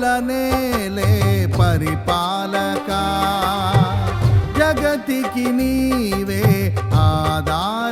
నేలే పరిపాలక. జగతికి నీవే ఆధార.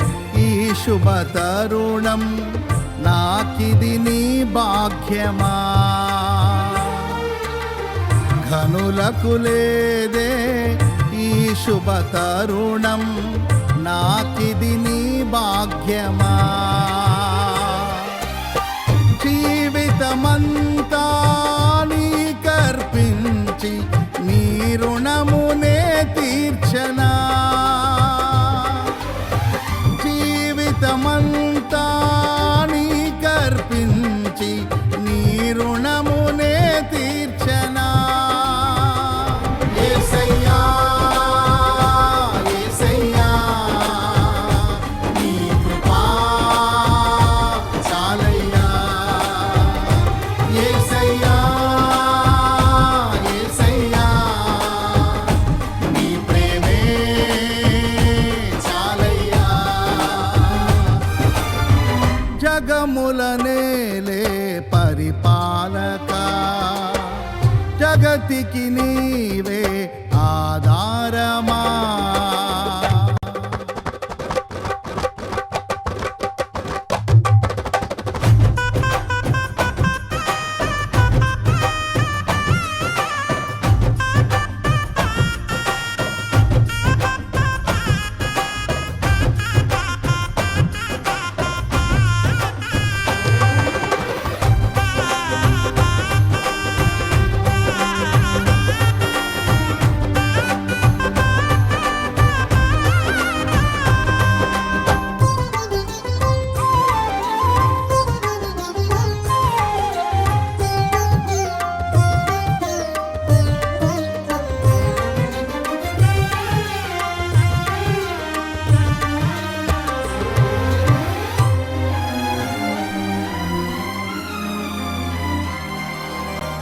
శుభతరుణం నాకిది నీ భాగ్యమా. ఘనులకు లేదే ఈ శుభతరుణం నాకిది నీ భాగ్యమా. జీవితమంత பரமா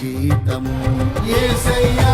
జీతము ఏసయ్యా